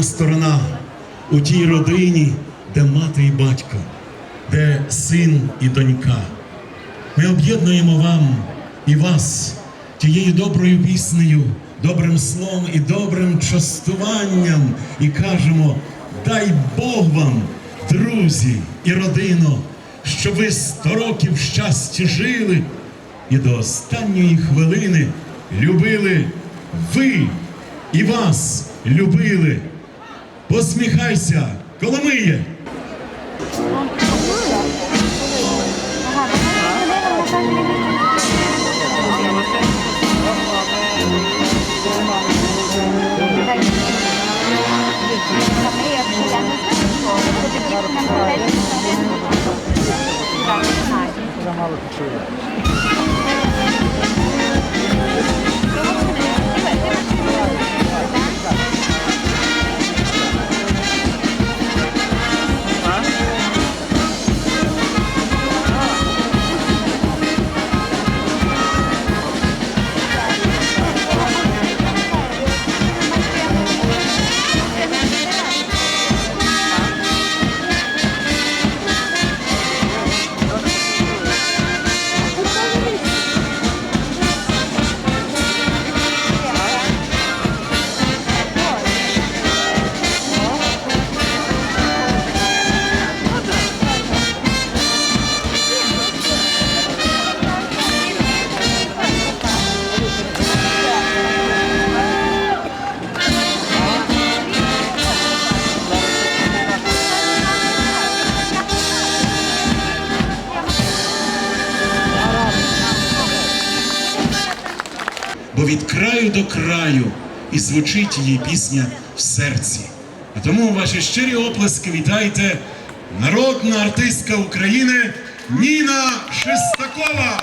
тема сторона у тій родині, де мати і батько, де син і донька. Ми об'єднуємо вам і вас тією доброю піснею, добрим словом і добрим частуванням, і кажемо: дай Бог вам, друзі і родино, щоб ви сто років в щасті жили і до останньої хвилини любили ви і вас любили. Посміхайся, Коломиє! Замало почули. Бо від краю до краю і звучить її пісня в серці. А тому ваші щирі оплески вітайте народна артистка України Ніна Шестакова.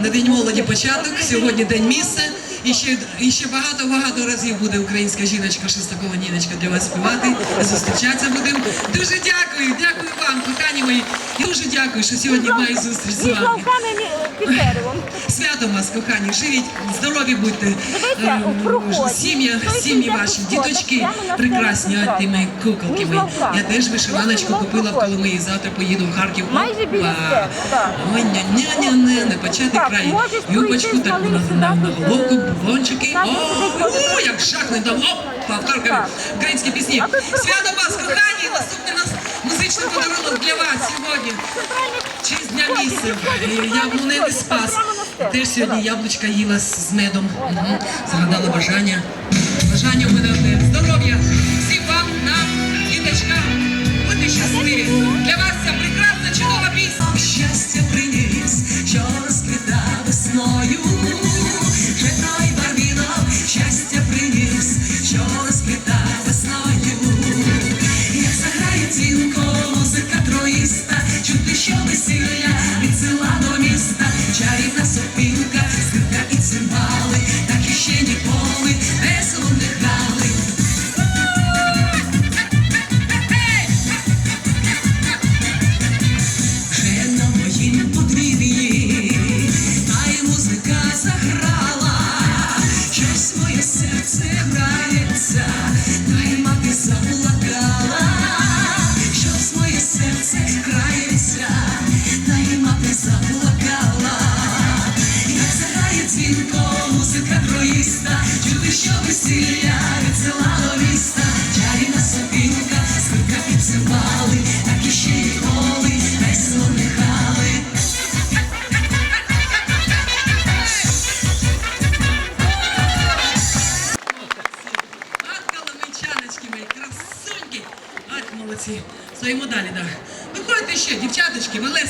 На день молоді початок, сьогодні день міста. І ще, і ще багато-багато разів буде українська жіночка Шестакова Ніночка для вас співати. Зустрічатися будемо. Дуже дякую, дякую вам, кохані мої. Дуже дякую, що сьогодні маю зустріч з вами. Деревом. Святом вас, кохані, живіть, здорові будьте. Проходь. Сім'я, сім'ї ваші, діточки прекрасні, сцену от ти куколки мої. Я теж вишиваночку купила в. Коломиї, завтра поїду в Харків. Майже біля Опа. себе, так. Ой, ня-ня-ня, не, не почати край. Юбочку таку на, головку, е, бубончики. О, як шахне там, оп, повторка українські пісні. А Свято вас, кохані, добре. наступний у нас музичний подарунок для вас сьогодні. Честь дня місця. підходить, не спас. Теж сьогодні яблучка їла з медом. Мгм. Загадала бажання. Бажання у мене одне. Здоров'я заграє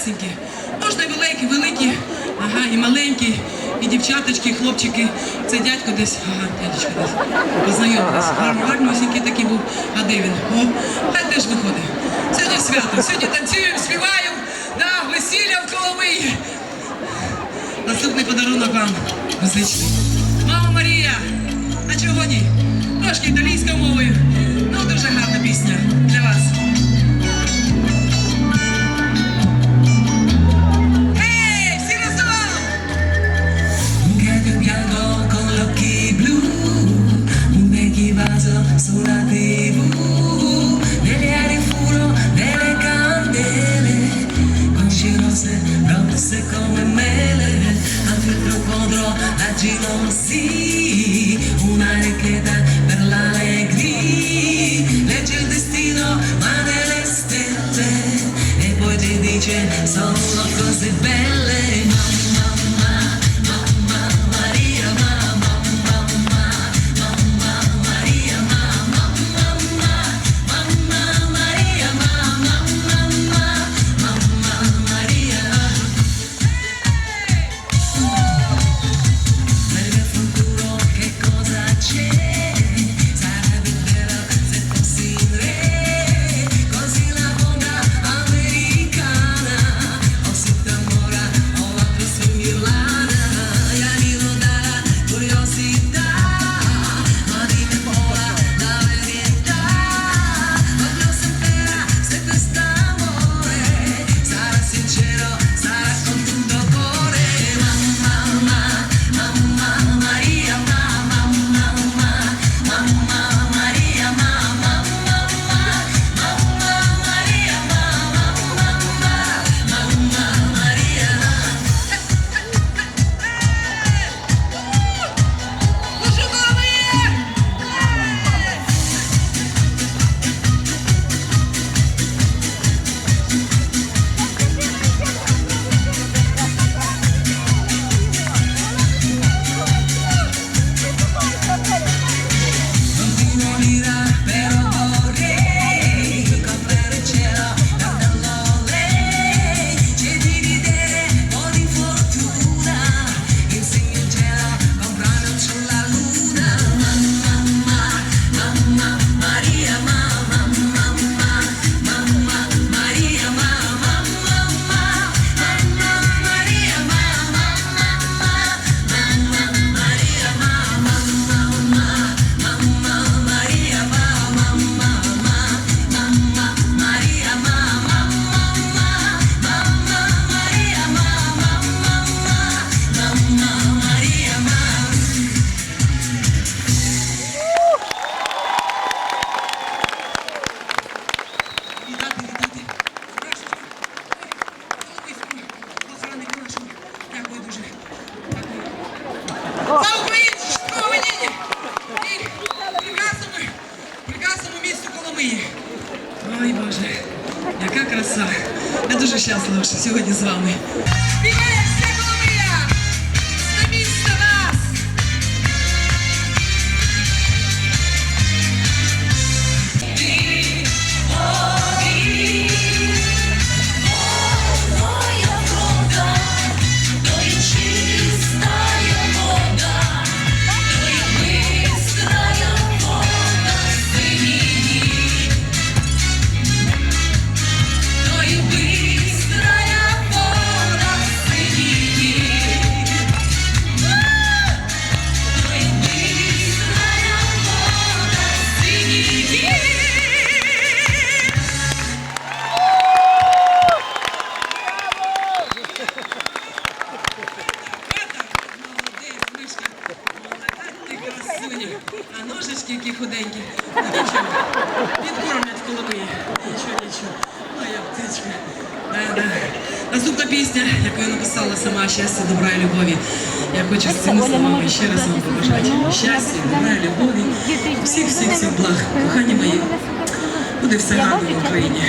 малесенькі. Можна і великі, великі, ага, і маленькі, і дівчаточки, і хлопчики. Це дядько десь, ага, дядечко десь. Познайомились. Гарнюсінький такий був. А де він? О, хай теж виходить. Сьогодні свято, сьогодні танцюємо, співаємо. Да, весілля в Коломиї. Наступний подарунок вам музичний. Мама Марія! А чого ні? Трошки італійською мовою. Ну, дуже гарна пісня для вас. А ножички які худенькі. Ну. Підкормлять Коломиї. Нічого, нічого. Моя птичка. Да, да. Наступна пісня, яку я написала сама щастя, добра і любові. Я хочу з цими словами ще раз вам побажати щастя, добра і любові. Всіх, всіх, всіх благ. Кохані мої, буде все гарно в Україні.